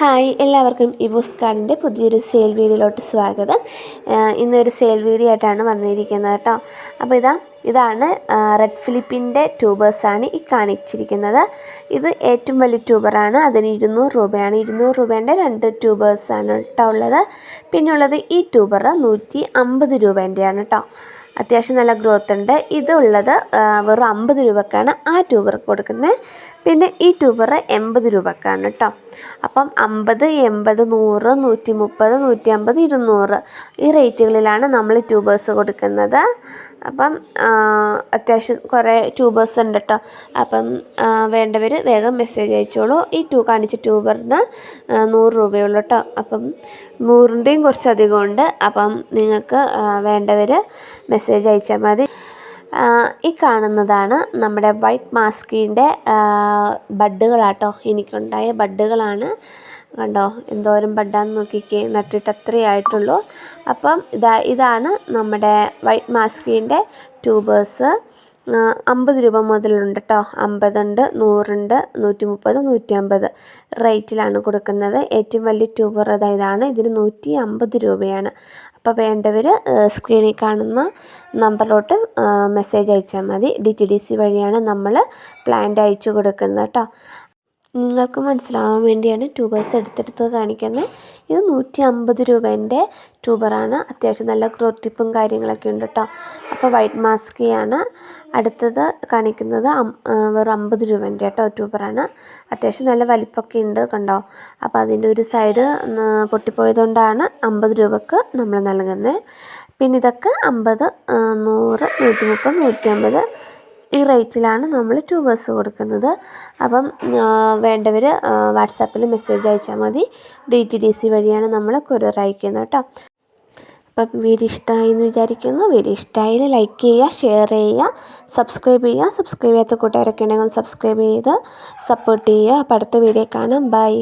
Hi എല്ലാവർക്കും ഇവൂസ് കാർഡിന്റെ പുതിയൊരു സെയിൽ വീഡിയോയിലോട്ട് സ്വാഗതം. ഇന്നൊരു സെയിൽ വീഡിയോ ആയിട്ടാണ് വന്നിരിക്കുന്നത് കേട്ടോ. അപ്പോൾ ഇതാ ഇതാണ് റെഡ് ഫിലിപ്പിന്റെ ട്യൂബേഴ്സാണ് ഈ കാണിച്ചിരിക്കുന്നത്. ഇത് ഏറ്റവും വലിയ ട്യൂബറാണ് അതിന് ഇരുന്നൂറ് രൂപയാണ്. ഇരുന്നൂറ് രൂപേന്റെ രണ്ട് ട്യൂബേഴ്സാണ് കേട്ടോ ഉള്ളത്. പിന്നെ ഉള്ളത് ഈ ട്യൂബർ നൂറ്റി അമ്പത് രൂപേന്റെയാണ് കേട്ടോ. അത്യാവശ്യം നല്ല ഗ്രോത്ത് ഉണ്ട്. ഇതുള്ളത് വെറും അമ്പത് രൂപക്കാണ് ആ ട്യൂബർ കൊടുക്കുന്നത്. പിന്നെ ഈ ട്യൂബർ എൺപത് രൂപക്കാണ് കേട്ടോ അപ്പം അമ്പത് എൺപത് നൂറ് നൂറ്റി മുപ്പത് നൂറ്റി അമ്പത് ഇരുന്നൂറ് ഈ റേറ്റുകളിലാണ് നമ്മൾ ട്യൂബേഴ്സ് കൊടുക്കുന്നത്. അപ്പം അത്യാവശ്യം കുറേ ട്യൂബേഴ്സ് ഉണ്ട് കേട്ടോ അപ്പം വേണ്ടവർ വേഗം മെസ്സേജ് അയച്ചോളൂ. ഈ ട്യൂ കാണിച്ച ട്യൂബറിന് നൂറ് രൂപയുള്ളൂ കേട്ടോ അപ്പം നൂറിന്റെയും കുറച്ചധികം ഉണ്ട്. അപ്പം നിങ്ങൾക്ക് വേണ്ടവർ മെസ്സേജ് അയച്ചാൽ മതി. ഈ കാണുന്നതാണ് നമ്മുടെ വൈറ്റ് മാസ്കിന്റെ ബഡ്ഡുകളാട്ടോ. എനിക്കുണ്ടായ ബഡ്ഡുകളാണ്. കണ്ടോ? എന്തോരം ബഡ്ഡാന്ന് നോക്കിക്കേ നട്ടിട്ട് അത്രയേ ആയിട്ടുള്ളൂ. അപ്പം ഇതാ ഇതാണ് നമ്മുടെ വൈറ്റ് മാസ്കിന്റെ ട്യൂബേഴ്സ്. അമ്പത് രൂപ മുതലുണ്ട് കേട്ടോ അമ്പതുണ്ട് നൂറുണ്ട് നൂറ്റി മുപ്പത് നൂറ്റി അമ്പത് റേറ്റിലാണ് കൊടുക്കുന്നത്. ഏറ്റവും വലിയ ട്യൂബർ ഇതാണ്. ഇതിന് നൂറ്റി അമ്പത് രൂപയാണ് അപ്പോൾ വേണ്ടവർ സ്ക്രീനിൽ കാണുന്ന നമ്പറിലോട്ട് മെസ്സേജ് അയച്ചാൽ മതി. ഡി ടി ഡി സി വഴിയാണ് നമ്മൾ പ്ലാന്റ് അയച്ചു കൊടുക്കുന്നത് കേട്ടോ നിങ്ങൾക്ക് മനസ്സിലാവാൻ വേണ്ടിയാണ് ട്യൂബേഴ്സ് എടുത്തെടുത്ത് കാണിക്കുന്നത്. ഇത് നൂറ്റി അമ്പത് രൂപേന്റെ ട്യൂബറാണ്. അത്യാവശ്യം നല്ല ക്രോ ടിപ്പും കാര്യങ്ങളൊക്കെ ഉണ്ട് കേട്ടോ അപ്പോൾ വൈറ്റ് മാസ്കിയാണ് അടുത്തത് കാണിക്കുന്നത്. വെറും അമ്പത് രൂപേന്റെ കേട്ടോ ട്യൂബറാണ്. അത്യാവശ്യം നല്ല വലിപ്പമൊക്കെ ഉണ്ട് കണ്ടോ. അപ്പോൾ അതിന്റെ ഒരു സൈഡ് പൊട്ടിപ്പോയതുകൊണ്ടാണ് അമ്പത് രൂപക്ക് നമ്മൾ നൽകുന്നത്. പിന്നെ ഇതൊക്കെ അമ്പത് നൂറ് നൂറ്റി മുപ്പത് നൂറ്റി അമ്പത് ഈ റേറ്റിലാണ് നമ്മൾ ട്യൂബേഴ്സ് കൊടുക്കുന്നത്. അപ്പം വേണ്ടവർ വാട്സാപ്പിൽ മെസ്സേജ് അയച്ചാൽ മതി. ഡി ടി ഡി സി വഴിയാണ് നമ്മൾ കൊറിയർ അയക്കുന്നത് കേട്ടോ. അപ്പം വീഡിയോ ഇഷ്ടമായി എന്ന് വിചാരിക്കുന്നു. വീഡിയോ ഇഷ്ടമായാൽ ലൈക്ക് ചെയ്യുക ഷെയർ ചെയ്യുക സബ്സ്ക്രൈബ് ചെയ്യുക. സബ്സ്ക്രൈബ് ചെയ്യാത്ത കൂട്ടുകാരൊക്കെ ഉണ്ടെങ്കിൽ സബ്സ്ക്രൈബ് ചെയ്ത് സപ്പോർട്ട് ചെയ്യുക. അപ്പം അടുത്ത വീഡിയോ കാണാം. ബൈ